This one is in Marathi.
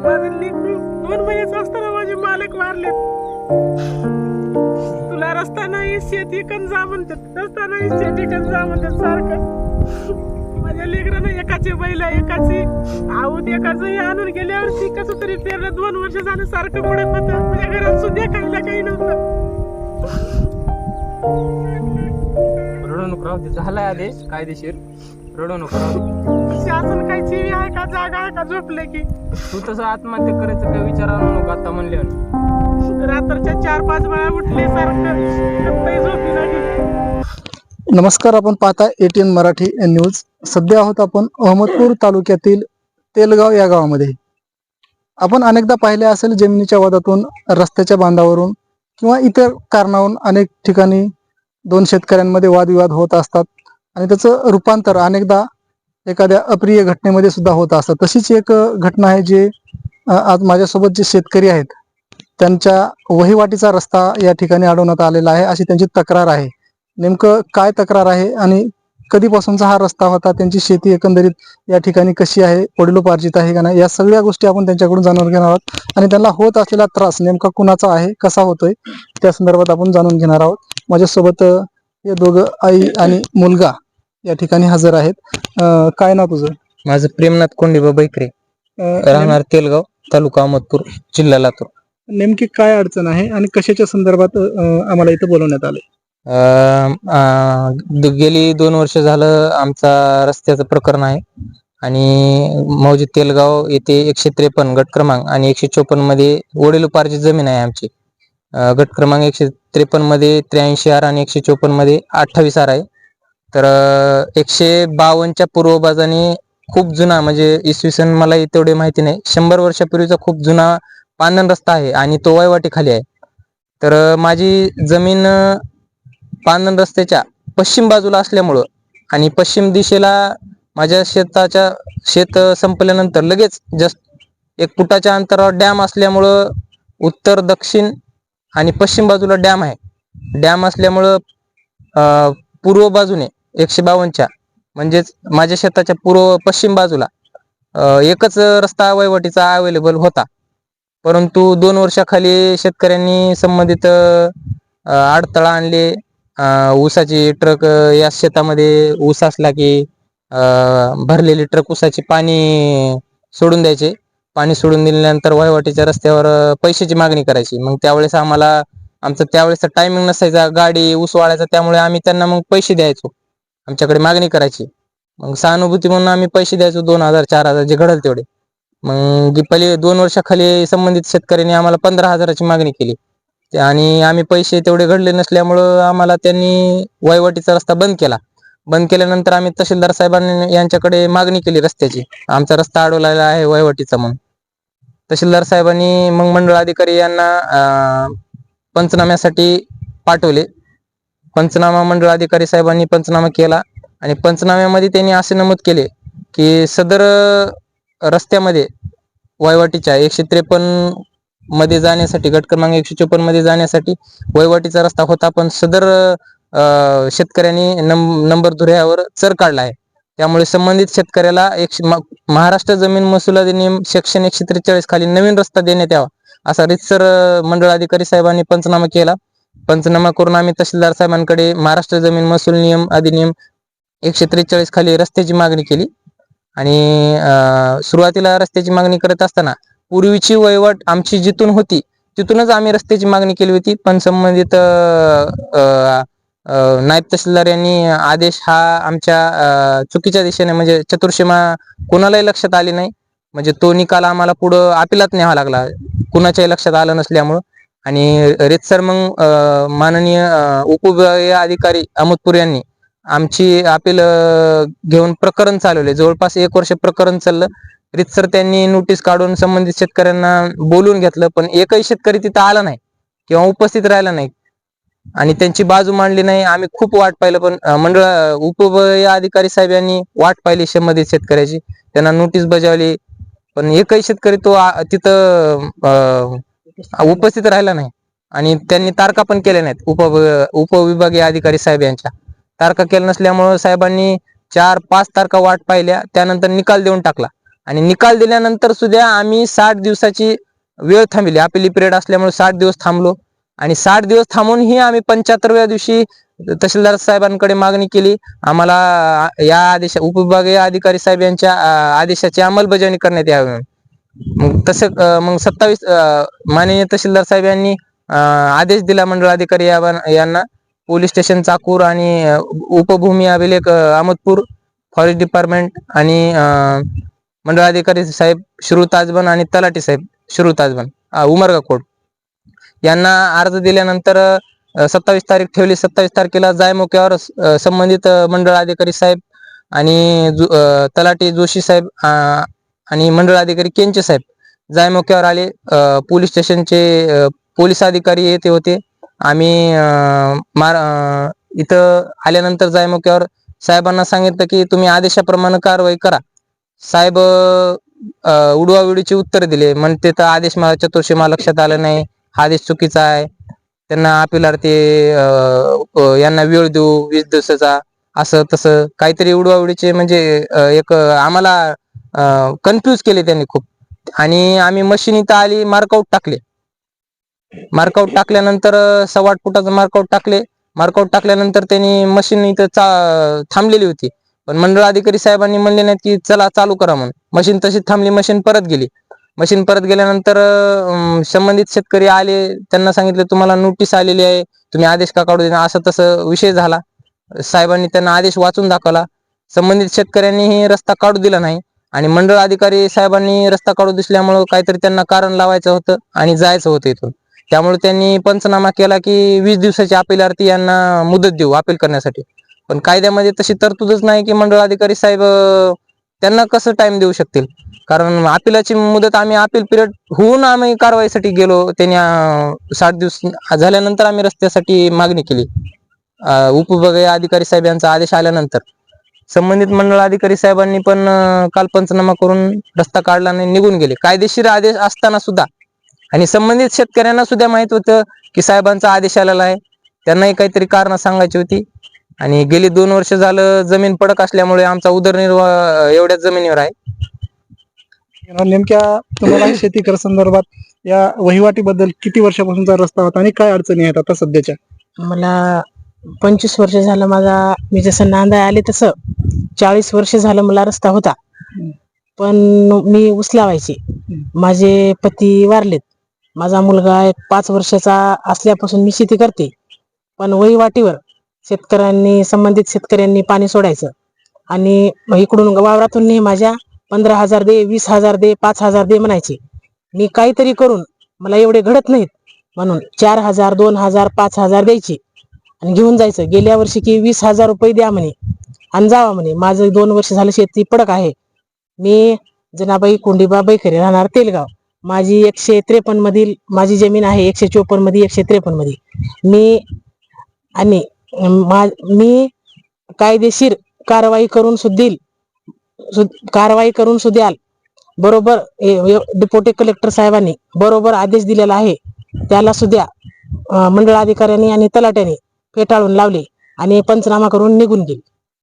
बदलली दोन महिन्याचं असताना माझे मालक वारले तुला रस्ता नाही शेती कण जा म्हणतात. रस्ता नाही शेती कण जा म्हणतात सारखं. माझ्या लेकरानं एकाचे बैल एकाची आऊत एकाच हे आणून गेल्यावर ती कसं तरी पेरलं. दोन वर्ष झालं सारखं पडत होतं माझ्या घरात सुद्धा खायला काही नव्हतं. रडू झालाय आदेश कायदेशीर. रडू नको. शासन काही जीवी आहे का जागा आहे का झोपले की? तू तसं आत्महत्या करायचं काय विचार आणू नको आता म्हणले रात्रच्या चार पाच वेळा उठले सारखं झोपी जागी. नमस्कार आपण पाहता एटीएन मराठी न्यूज. सध्या आहोत आपण अहमदपूर तालुक्यातील तेलगाव या गावामध्ये. आपण अनेकदा पाहिले असेल जमिनीच्या वादातून रस्त्याच्या बांधावरून किंवा इतर कारणावरून अनेक ठिकाणी दोन शेतकऱ्यांमध्ये वादविवाद होत असतात. आणि त्याचं रूपांतर अनेकदा एखाद्या अप्रिय घटनेमध्ये सुद्धा होत असतं. तशीच एक घटना आहे जे आज माझ्यासोबत जे शेतकरी आहेत त्यांच्या वहिवाटीचा रस्ता या ठिकाणी अडवण्यात आलेला आहे अशी त्यांची तक्रार आहे. नेमकं काय तक्रार आहे आणि कधीपासूनचा हा रस्ता होता त्यांची शेती एकंदरीत या ठिकाणी कशी आहे वडिलोपार्जित आहे का नाही या सगळ्या गोष्टी आपण त्यांच्याकडून जाणून घेणार आहोत. आणि त्यांना होत असलेला त्रास नेमका कुणाचा आहे कसा होतोय त्या संदर्भात आपण जाणून घेणार आहोत. माझ्यासोबत हे दोघं आई आणि मुलगा या ठिकाणी हजर आहेत. अं, काय नाव तुझं? माझं प्रेमनाथ कोंडीबा बैकरे. अं, राहणार तेलगाव तालुका अहमदपूर जिल्हा लातूर. नेमकी काय अडचण आहे आणि कशाच्या संदर्भात अं, आम्हाला इथं बोलवण्यात आले अं, अं, द- गेली दोन वर्ष झालं आमचा रस्त्याचं प्रकरण आहे. आणि मौजे तेलगाव येथे एकशे त्रेपन्न गट क्रमांक आणि एकशे चोपन्नमध्ये वडिलोपार्जित जमीन आहे आमची. गट क्रमांक एकशे त्रेपन्नमध्ये त्र्याऐंशी आर आणि एकशे चोपन्नमध्ये अठ्ठावीस आर आहे. तर एकशे बावन्नच्या पूर्वबाजाने खूप जुना म्हणजे इसवी सन मला तेवढे माहिती नाही शंभर वर्षापूर्वीचा खूप जुना पानन रस्ता आहे आणि तो वायवाटीखाली आहे. तर माझी जमीन पानन पांदन रस्त्याच्या पश्चिम बाजूला असल्यामुळं आणि पश्चिम दिशेला माझ्या शेताच्या शेत संपल्यानंतर लगेच जस्ट एक फुटाच्या अंतरावर डॅम असल्यामुळं उत्तर दक्षिण आणि पश्चिम बाजूला डॅम आहे. डॅम असल्यामुळं पूर्व बाजूने एकशे बावन्नच्या म्हणजेच माझ्या शेताच्या पूर्व पश्चिम बाजूला एकच रस्ता वहिवटीचा अवेलेबल होता. परंतु दोन वर्षाखाली शेतकऱ्यांनी संबंधित अडथळा आणले. ऊसाची ट्रक या शेतामध्ये ऊस असला की भरलेली ट्रक ऊसाची पाणी सोडून द्यायचे. पाणी सोडून दिल्यानंतर वहिवाटीच्या रस्त्यावर पैशाची मागणी करायची. मग त्यावेळेस आम्हाला आमचं त्यावेळेस टायमिंग नसायचा. गाडी उसवाळायचा त्यामुळे आम्ही त्यांना मग पैसे द्यायचो. आमच्याकडे मागणी करायची. मग सहानुभूती म्हणून आम्ही पैसे द्यायचो दोन हजार चार हजार जे घडल तेवढे. मग पहिले दोन वर्षाखाली संबंधित शेतकऱ्यांनी आम्हाला पंधरा हजाराची मागणी केली. आणि आम्ही पैसे तेवढे घडले नसल्यामुळं आम्हाला त्यांनी वहिवाटीचा रस्ता बंद केला. बंद केल्यानंतर आम्ही तहसीलदार साहेबांनी यांच्याकडे मागणी केली रस्त्याची. आमचा रस्ता अडवलेला आहे वहिवटीचा म्हणून. तहसीलदार साहेबांनी मग मंडळ अधिकारी यांना पंचनाम्यासाठी पाठवले. पंचनामा मंडळ अधिकारी साहेबांनी पंचनामा केला आणि पंचनाम्यामध्ये त्यांनी असे नमूद केले की सदर रस्त्यामध्ये वयवाटीच्या एकशे त्रेपन्नमध्ये जाण्यासाठी गट क्रमांक एकशे चोपन्नमध्ये जाण्यासाठी वयवाटीचा रस्ता होता पण सदर शेतकऱ्यांनी नंब नंबर धुऱ्यावर चर काढला आहे. त्यामुळे संबंधित शेतकऱ्याला एकशे महाराष्ट्र जमीन महसूल अधिनियम सेक्शन एकशे त्रेचाळीस खाली नवीन रस्ता देण्यात यावा असा रितसर मंडळ अधिकारी साहेबांनी पंचनामा केला. पंचनामा करून आम्ही तहसीलदार साहेबांकडे महाराष्ट्र जमीन महसूल नियम अधिनियम एकशे त्रेचाळीस खाली रस्त्याची मागणी केली. आणि सुरुवातीला रस्त्याची मागणी करत असताना पूर्वीची वहिवट आमची जिथून होती तिथूनच आम्ही रस्त्याची मागणी केली होती. पण संबंधित अं, नायब तहसीलदार यांनी आदेश हा आमच्या चुकीच्या दिशेने म्हणजे चतुर्सीमा कोणालाही लक्षात आली नाही. म्हणजे तो निकाल आम्हाला पुढं अपिलात न्यावा लागला. कुणाच्याही लक्षात आलं नसल्यामुळं. आणि रेतसर मग माननीय उपविभागीय अधिकारी अहमदपूर यांनी आमची अपील घेऊन प्रकरण चालवले. जवळपास एक वर्ष प्रकरण चाललं. रितसर त्यांनी नोटीस काढून संबंधित शेतकऱ्यांना बोलून घेतलं पण एकही शेतकरी तिथं आला नाही किंवा उपस्थित राहिला नाही. आणि त्यांची बाजू मांडली नाही. आम्ही खूप वाट पाहिलं पण मंडळ उपविभागीय अधिकारी साहेब यांनी वाट पाहिली शंभर शेतकऱ्याची. त्यांना नोटीस बजावली. पण एकही शेतकरी तो तिथं उपस्थित राहिला नाही. आणि त्यांनी तारखा पण केल्या नाहीत. उप उपविभागीय अधिकारी साहेब यांच्या. तारखा केल्या नसल्यामुळं साहेबांनी चार पाच तारखा वाट पाहिल्या. त्यानंतर निकाल देऊन टाकला. आणि निकाल दिल्यानंतर सुद्धा आम्ही साठ दिवसाची वेळ थांबली. आपली पिरियड असल्यामुळे साठ दिवस थांबलो. आणि साठ दिवस थांबूनही आम्ही पंच्याहत्तरव्या दिवशी तहसीलदार साहेबांकडे मागणी केली. आम्हाला या आदेश उपविभागीय अधिकारी साहेब यांच्या आदेशाची अंमलबजावणी करण्यात यावी. मग तसं मग सत्तावीस माननीय तहसीलदार साहेब यांनी आदेश दिला मंडळ अधिकारी यांना. पोलीस स्टेशन चाकूर आणि उपभूमी अभिलेख अहमदपूर फॉरेस्ट डिपार्टमेंट आणि मंडळ अधिकारी साहेब श्रू ताजबन आणि तलाठी साहेब श्रू ताजबन उमरगा कोट यांना अर्ज दिल्यानंतर सत्तावीस तारीख ठेवली. सत्तावीस तारखेला जायमुख्यावर संबंधित मंडळ अधिकारी साहेब आणि तलाटी जोशी साहेब आणि मंडळ अधिकारी केंचे साहेब जायमुख्यावर आले. पोलीस स्टेशनचे पोलीस अधिकारी येते होते. आम्ही मार अ, इथं आल्यानंतर जायमुख्यावर साहेबांना सांगितलं की तुम्ही आदेशाप्रमाणे कारवाई करा. साहेब अ, उडवाउडीची उत्तर दिले. म्हणते तर आदेश मला चतुर्शी मला लक्षात आलं नाही. हा आदेश चुकीचा आहे. त्यांना अपिलार्थी ते यांना वेळ देऊ वीस दिवसाचा असं तसं काहीतरी उडवाउडीचे म्हणजे एक आम्हाला कन्फ्यूज केले त्यांनी खूप. आणि आम्ही मशीन इथं आली मार्कआउट टाकले. मार्कआउट टाकल्यानंतर सव्वा फुटाचं मार्कआउट टाकले. मार्कआउट टाकल्यानंतर त्यांनी मशीन इथं चा थांबलेली होती. पण मंडळ अधिकारी साहेबांनी म्हणले नाहीत की चला चालू करा म्हणून. मशीन तशीच थांबली मशीन परत गेली. मशीन परत गेल्यानंतर अं, संबंधित शेतकरी आले त्यांना सांगितलं तुम्हाला नोटीस आलेली आहे तुम्ही आदेश का काढू देणार असं तसं विषय झाला. साहेबांनी त्यांना आदेश वाचून दाखवला. संबंधित शेतकऱ्यांनीही रस्ता काढू दिला नाही आणि मंडळ अधिकारी साहेबांनी रस्ता काढू दिसल्यामुळं काहीतरी त्यांना कारण लावायचं होतं आणि जायचं होतं इथून. त्यामुळे त्यांनी पंचनामा केला की वीस दिवसाची अपील आरती यांना मुदत देऊ अपील करण्यासाठी. पण कायद्यामध्ये तशी तरतूदच नाही की मंडळ अधिकारी साहेब अं, त्यांना कसं टाइम देऊ शकतील? कारण अपिलाची मुदत आम्ही अपील पिरियड होऊन आम्ही कारवाईसाठी गेलो. त्यांनी साठ दिवस झाल्यानंतर आम्ही रस्त्यासाठी मागणी केली. उपविभागीय अधिकारी साहेब यांचा आदेश आल्यानंतर. संबंधित मंडळ अधिकारी साहेबांनी पण काल पंचनामा करून रस्ता काढला आणि निघून गेले. कायदेशीर आदेश असताना सुद्धा आणि संबंधित शेतकऱ्यांना सुद्धा माहीत होतं की साहेबांचा आदेश आलेला आहे. त्यांनाही काहीतरी कारण सांगायची होती. आणि गेली दोन वर्ष झालं जमीन पडक असल्यामुळे आमचा उदरनिर्वाह एवढ्याच जमिनीवर आहे. नेमक्या तुम्हाला शेती कर संदर्भात या वहिवाटीबद्दल किती वर्षापासूनचा रस्ता होता आणि काय अडचणी आहेत आता सध्याच्या? मला पंचवीस वर्ष झालं माझा मी जसं नांदाय आले तसं चाळीस वर्ष झालं मला रस्ता होता. पण मी उचलावायची माझे पती वारलेत. माझा मुलगा एक पाच वर्षाचा असल्यापासून मी शेती करते. पण वहिवाटीवर शेतकऱ्यांनी संबंधित शेतकऱ्यांनी पाणी सोडायचं. आणि इकडून वावरातून माझ्या पंधरा हजार दे वीस हजार दे पाच हजार दे म्हणायचे. मी काहीतरी करून मला एवढे घडत नाहीत म्हणून चार हजार दोन हजार पाच हजार द्यायचे. आणि घेऊन जायचं. गेल्या वर्षी की वीस हजार रुपये द्या म्हणे आणि जावा म्हणे. माझं दोन वर्ष झालं शेती पडक आहे. मी जनाबाई कोंडीबा बैखरे राहणार तेलगाव. माझी एकशे त्रेपन्न मधील माझी जमीन आहे एकशे चोपन्नमध्ये एकशे त्रेपन्नमध्ये मी आणि मा- मी कायदेशीर कारवाई करून सुद्धा कारवाई करून सुद्याल बरोबर डिप्युटी कलेक्टर साहेबांनी बरोबर आदेश दिलेला आहे. त्याला सुद्या मंडळ अधिकाऱ्यांनी आणि तलाट्याने फेटाळून लावले आणि पंचनामा करून निघून गेले.